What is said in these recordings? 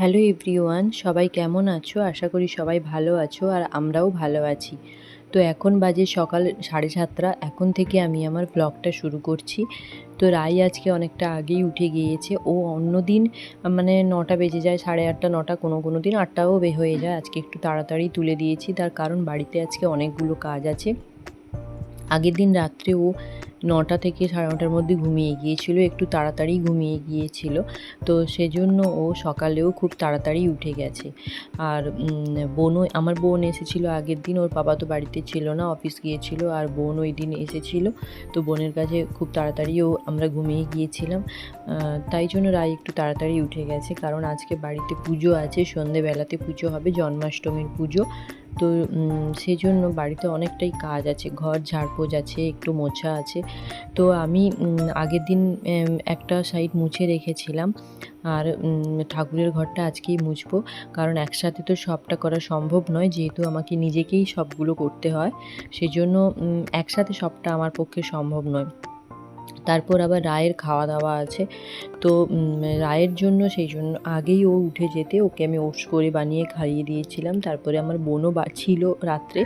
Hello everyone, সবাই কেমন আছো? আশা করি সবাই ভালো আছো আর আমরাও ভালো আছি। তো এখন বাজে সকাল সাড়ে সাতটা, এখন থেকে আমি আমার ব্লগটা শুরু করছি। তো রাই আজকে অনেকটা আগেই উঠে গিয়েছে। ও অন্য দিন মানে নটা বেজে যায়, সাড়ে আটটা, নটা, কোনো কোনো দিন আটটাও বে হয়ে যায়। আজকে একটু তাড়াতাড়ি তুলে দিয়েছি, তার কারণ বাড়িতে আজকে অনেকগুলো কাজ আছে। আগের দিন রাত্রে ও নটা থেকে সাড়ে নটার মধ্যে ঘুমিয়ে গিয়েছিল, একটু তাড়াতাড়ি ঘুমিয়ে গিয়েছিল। তো সেজন্য ও সকালেও খুব তাড়াতাড়ি উঠে গেছে। আর বোনও আমার বোন এসেছিল আগের দিন, ওর বাবা তো বাড়িতে ছিল না, অফিস গিয়েছিল, আর বোন ওই দিন এসেছিল। তো বোনের কাছে খুব তাড়াতাড়িও আমরা ঘুমিয়ে গিয়েছিলাম। তাই জন্য রায় একটু তাড়াতাড়ি উঠে গেছে। কারণ আজকে বাড়িতে পুজো আছে, সন্ধেবেলাতে পুজো হবে, জন্মাষ্টমীর পুজো। তো সেই জন্য বাড়িতে অনেকটাই কাজ আছে। ঘর ঝাড়পোছ আছে, একটু মোছা আছে। তো আমি আগের দিন একটা সাইড মুছে রেখেছিলাম। আর ঠাকুরের ঘরটা আজকেই মুছবো। কারণ একসাথে তো সবটা করা সম্ভব নয়। যেহেতু আমাকে নিজেকেই সবগুলো করতে হয়, সেজন্য একসাথে সবটা আমার পক্ষে সম্ভব নয়। তারপর আবার রায়ের খাওয়া দাওয়া আছে। তো রায়ের জন্য সেই জন্য আগেই ও উঠে যেতে ওকে আমি ওটস করে বানিয়ে খাইয়ে দিয়েছিলাম। তারপরে আমার বোনও বা, ছিল রাত্রে,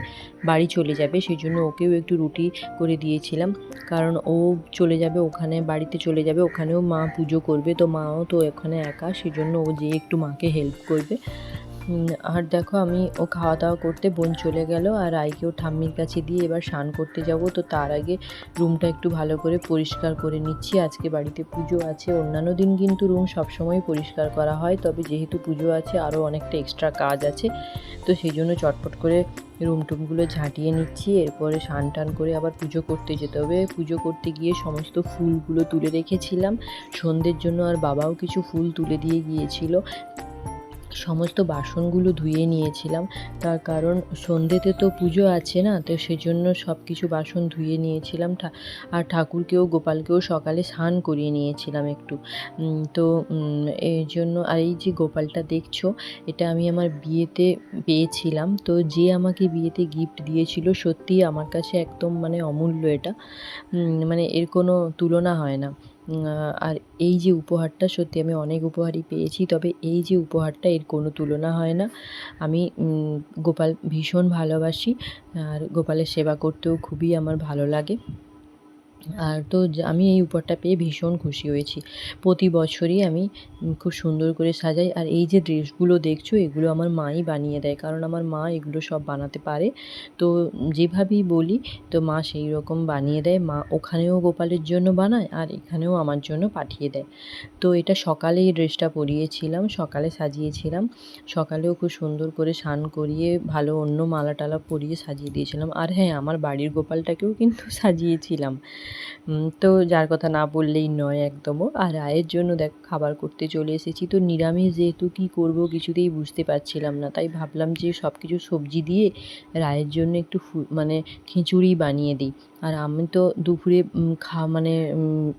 বাড়ি চলে যাবে। সেই জন্য ওকেও একটু রুটি করে দিয়েছিলাম। কারণ ও চলে যাবে ওখানে, বাড়িতে চলে যাবে, ওখানেও মা পুজো করবে। তো মাও তো এখানে একা সেই জন্য ও যেয়ে একটু মাকে হেল্প করবে। আর দেখো আমি ও খাওয়া দাওয়া করতে বোন চলে গেল আর আইকেও ঠাম্মির কাছে দিয়ে এবার স্নান করতে যাব। তো তার আগে রুমটা একটু ভালো করে পরিষ্কার করে নিচ্ছি। আজকে বাড়িতে পুজো আছে। অন্যান্য দিন কিন্তু রুম সবসময় পরিষ্কার করা হয়। তবে যেহেতু পুজো আছে আরও অনেকটা এক্সট্রা কাজ আছে। তো সেই জন্য চটপট করে রুম টুমগুলো ঝাঁটিয়ে নিচ্ছি। এরপরে স্নান টান করে আবার পুজো করতে যেতে হবে। পুজো করতে গিয়ে সমস্ত ফুলগুলো তুলে রেখেছিলাম। সন্ধ্যের জন্য আর বাবাও কিছু ফুল তুলে দিয়ে গিয়েছিল। সমস্ত বাসনগুলো ধুয়ে নিয়েছিলাম। তার কারণ সন্ধ্যেতে তো পুজো আছে না, তো সেজন্য সব কিছু বাসন ধুয়ে নিয়েছিলাম। আর ঠাকুরকেও, গোপালকেও সকালে স্নান করিয়ে নিয়েছিলাম একটু। তো এই জন্য, আর এই যে গোপালটা দেখছ, এটা আমি আমার বিয়েতে পেয়েছিলাম। তো যে আমাকে বিয়েতে গিফট দিয়েছিল, সত্যিই আমার কাছে একদম মানে অমূল্য এটা। মানে এর কোনো তুলনা হয় না। আর এই যে উপহারটা সত্যি আমি অনেক উপহারই পেয়েছি, তবে এই যে উপহারটা এর কোনো তুলনা হয় না। আমি গোপাল ভীষণ ভালোবাসি, আর গোপালের সেবা করতেও খুবই আমার ভালো লাগে। আর তো আমি এই উপহারটা পেয়ে ভীষণ খুশি হয়েছি। প্রতি বছরই আমি খুব সুন্দর করে সাজাই আর এই যে ড্রেসগুলো দেখছ, এগুলো আমার মাই বানিয়ে দেয়। কারণ আমার মা এগুলো সব বানাতে পারে। তো যেভাবেই বলি, তো মা সেই রকম বানিয়ে দেয়। মা ওখানেও গোপালের জন্য বানায় আর এখানেও আমার জন্য পাঠিয়ে দেয়। তো এটা সকালে এই ড্রেসটা পরিয়েছিলাম, সকালে সাজিয়েছিলাম। সকালেও খুব সুন্দর করে স্নান করিয়ে ভালো অন্য মালা টালা পরিয়ে সাজিয়ে দিয়েছিলাম। আর হ্যাঁ আমার বাড়ির গোপালটাকেও কিন্তু সাজিয়েছিলাম। তো যার কথা না বললেই নয় একদমও। আর রায়ের জন্য দেখ, খাবার করতে চলে এসেছি তো নিরামিষ যেহেতু কী করব কিছুতেই বুঝতে পারছিলাম না। তাই ভাবলাম যে সব কিছু সবজি দিয়ে রায়ের জন্য একটু মানে খিচুড়ি বানিয়ে দিই। আর আমি তো দুপুরে খা মানে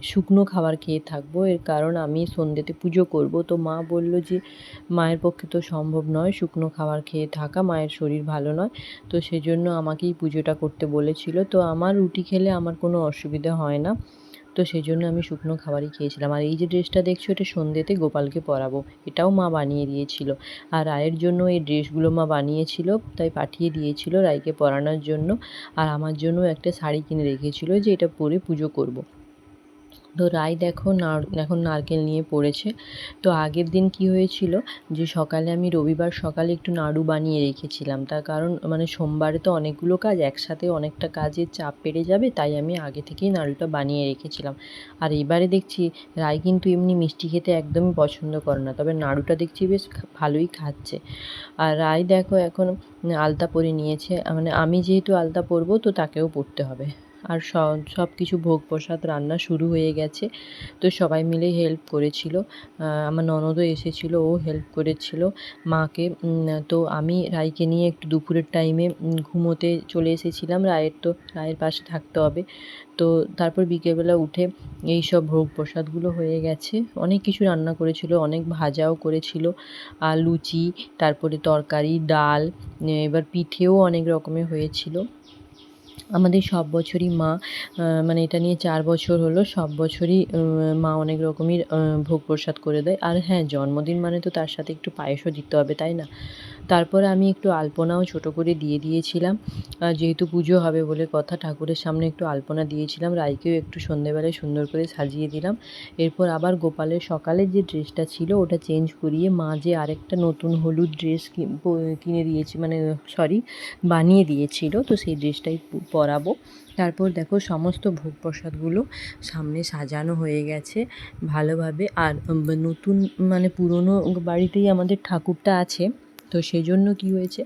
শুকনো খাবার খেয়ে থাকব। এর কারণ আমি সন্ধ্যেতে পুজো করব। তো মা বলল যে, মায়ের পক্ষে তো সম্ভব নয় শুকনো খাবার খেয়ে থাকা। মায়ের শরীর ভালো নয়। তো সেজন্য আমাকেই পুজোটা করতে বলেছিল। তো আমার রুটি খেলে আমার কোনো অসুবিধা হয় না। তো সেই জন্য আমি শুকনো খাবারই খেয়েছিলাম। আর এই যে ড্রেসটা দেখছ, এটা সন্ধ্যেতে গোপালকে পরাবো। এটাও মা বানিয়ে দিয়েছিল। আর রায়ের জন্য এই ড্রেসগুলো মা বানিয়েছিল, তাই পাঠিয়ে দিয়েছিল রায়কে পরানোর জন্য। আর আমার জন্য একটা শাড়ি কিনে রেখেছিল যে এটা পরে পুজো করব। তো রায় দেখো নার, এখন নারকেল নিয়ে পড়েছে। তো আগের দিন কি হয়েছিল যে সকালে আমি রবিবার সকালে একটু নাড়ু বানিয়ে রেখেছিলাম। তার কারণ মানে সোমবারে তো অনেকগুলো কাজ, একসাথে অনেকটা কাজের চাপ পেড়ে যাবে, তাই আমি আগে থেকেই নাড়ুটা বানিয়ে রেখেছিলাম। আর এবারে দেখছি রায় কিন্তু এমনি মিষ্টি খেতে একদমই পছন্দ করে না, তবে নাড়ুটা দেখছি বেশ ভালোই খাচ্ছে। আর রায় দেখো এখন আলতা পরে নিয়েছে মানে আমি যেহেতু আলতা পরবো তো তাকেও পরতে হবে। আর সব কিছু ভোগ প্রসাদ রান্না শুরু হয়ে গেছে। তো সবাই মিলে হেল্প করেছিল। আমার ননদও এসেছিল, ও হেল্প করেছিল মাকে। তো আমি রায়কে নিয়ে একটু দুপুরের টাইমে ঘুমোতে চলে এসেছিলাম। রায়ের তো, রায়ের পাশে থাকতে হবে। তো তারপর বিকেলবেলা উঠে এই সব ভোগ প্রসাদগুলো হয়ে গেছে। অনেক কিছু রান্না করেছিল, অনেক ভাজাও করেছিল। আর লুচি, তারপরে তরকারি, ডাল, এবার পিঠেও অনেক রকমের হয়েছিল। আমাদের সব বছরই মা মানে এটা নিয়ে চার বছর হলো, সব বছরই মা অনেক রকমের ভোগ প্রসাদ করে দেয়। আর হ্যাঁ জন্মদিন মানে তো তার সাথে একটু পায়েসও দিতে হবে, তাই না? তারপরে আমি একটু আলপনাও ছোট করে দিয়ে দিয়েছিলাম। যেহেতু পুজো হবে বলে কথা, ঠাকুরের সামনে একটু আলপনা দিয়েছিলাম। রাইকেও একটু সন্ধেবেলায় সুন্দর করে সাজিয়ে দিলাম। এরপর আবার গোপালের সকালের যে ড্রেসটা ছিল, ওটা চেঞ্জ করিয়ে মা যে আরেকটা নতুন হলুদ ড্রেস কিনে দিয়েছি মানে সরি, বানিয়ে দিয়েছিল, তো সেই ড্রেসটাই পরাবো। তারপর দেখো সমস্ত ভোগ প্রসাদগুলো সামনে সাজানো হয়ে গেছে ভালোভাবে। আর নতুন মানে পুরনো বাড়িতেই আমাদের ঠাকুরটা আছে। তো সেই জন্য কী হয়েছে?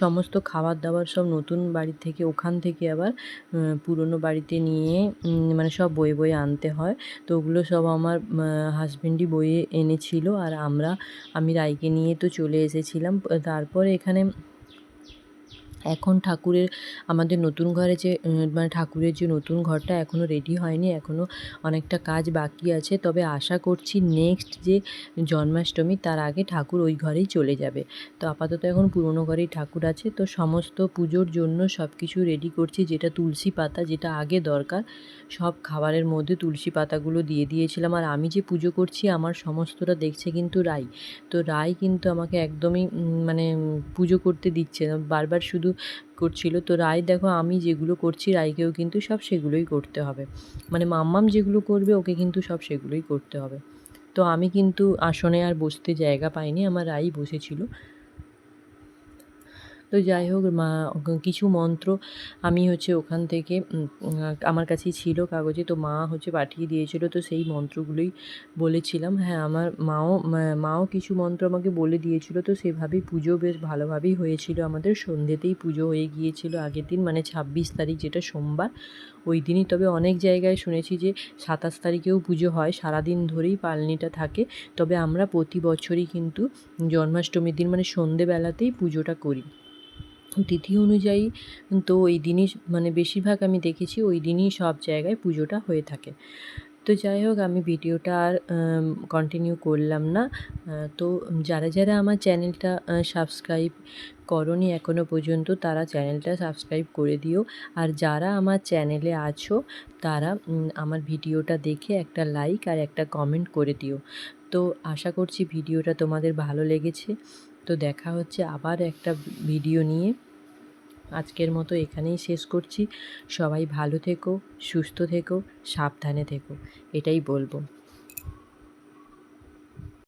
সমস্ত খাবার দাবার সব নতুন বাড়ি থেকে, ওখান থেকে আবার পুরনো বাড়িতে নিয়ে মানে সব বয়ে বয়ে আনতে হয়। তো ওগুলো সব আমার হাজব্যান্ডই বয়ে এনেছিল। আর আমরা, আমি রায়কে নিয়ে তো চলে এসেছিলাম। তারপরে এখানে এখন ঠাকুরের, আমাদের নতুন ঘরে যে মানে ঠাকুরের যে নতুন ঘরটা এখনও রেডি হয়নি এখনও অনেকটা কাজ বাকি আছে। তবে আশা করছি নেক্সট যে জন্মাষ্টমী, তার আগে ঠাকুর ওই ঘরেই চলে যাবে। তো আপাতত এখন পুরনো ঘরেই ঠাকুর আছে। তো সমস্ত পুজোর জন্য সব কিছু রেডি করছি। যেটা তুলসী পাতা, যেটা আগে দরকার, সব খাবারের মধ্যে তুলসী পাতাগুলো দিয়ে দিয়েছিলাম। আর আমি যে পুজো করছি, আমার সমস্তটা দেখছে কিন্তু রাই। তো রাই কিন্তু আমাকে একদমই মানে পুজো করতে দিচ্ছে না। বারবার শুধু করছিল। তো রায়, দেখো, আমি যেগুলো করছি, রায়কেও কিন্তু সব সেগুলোই করতে হবে। মানে মাম্মাম যেগুলো করবে, ওকে কিন্তু সব সেগুলোই করতে হবে। তো আমি কিন্তু আসনে আর বসতে জায়গা পাইনি। আমার রাই বসেছিল। তো যাই হোক, মা কিছু মন্ত্র আমি হচ্ছে ওখান থেকে আমার কাছেই ছিল কাগজে, তো মা হচ্ছে পাঠিয়ে দিয়েছিল, তো সেই মন্ত্রগুলোই বলেছিলাম। হ্যাঁ আমার মাও মাও কিছু মন্ত্র আমাকে বলে দিয়েছিল, তো সেভাবেই পুজো বেশ ভালোভাবেই হয়েছিল। আমাদের সন্ধ্যেতেই পুজো হয়ে গিয়েছিল আগের দিন মানে ছাব্বিশ তারিখ যেটা সোমবার, ওই দিনই। তবে অনেক জায়গায় শুনেছি যে সাতাশ তারিখেও পুজো হয়, সারাদিন ধরেই পালনিটা থাকে। তবে আমরা প্রতি বছরই কিন্তু জন্মাষ্টমীর দিন মানে সন্ধেবেলাতেই পুজোটা করি। তিথি অনুযায়ী তো ওই দিনই মানে বেশিরভাগ আমি দেখেছি ওই দিনই সব জায়গায় পুজোটা হয়ে থাকে। তো যাই হোক, আমি ভিডিওটা আর কন্টিনিউ করলাম না। তো যারা যারা আমার চ্যানেলটা সাবস্ক্রাইব করনি এখনও পর্যন্ত, তারা চ্যানেলটা সাবস্ক্রাইব করে দিও। আর যারা আমার চ্যানেলে আছো, তারা আমার ভিডিওটা দেখে একটা লাইক আর একটা কমেন্ট করে দিও। তো আশা করছি ভিডিওটা তোমাদের ভালো লেগেছে। তো দেখা হচ্ছে আবার একটা ভিডিও নিয়ে। আজকের মতো এখানেই শেষ করছি। সবাই ভালো থেকো, সুস্থ থেকো, সাবধানে থেকো, এটাই বলব।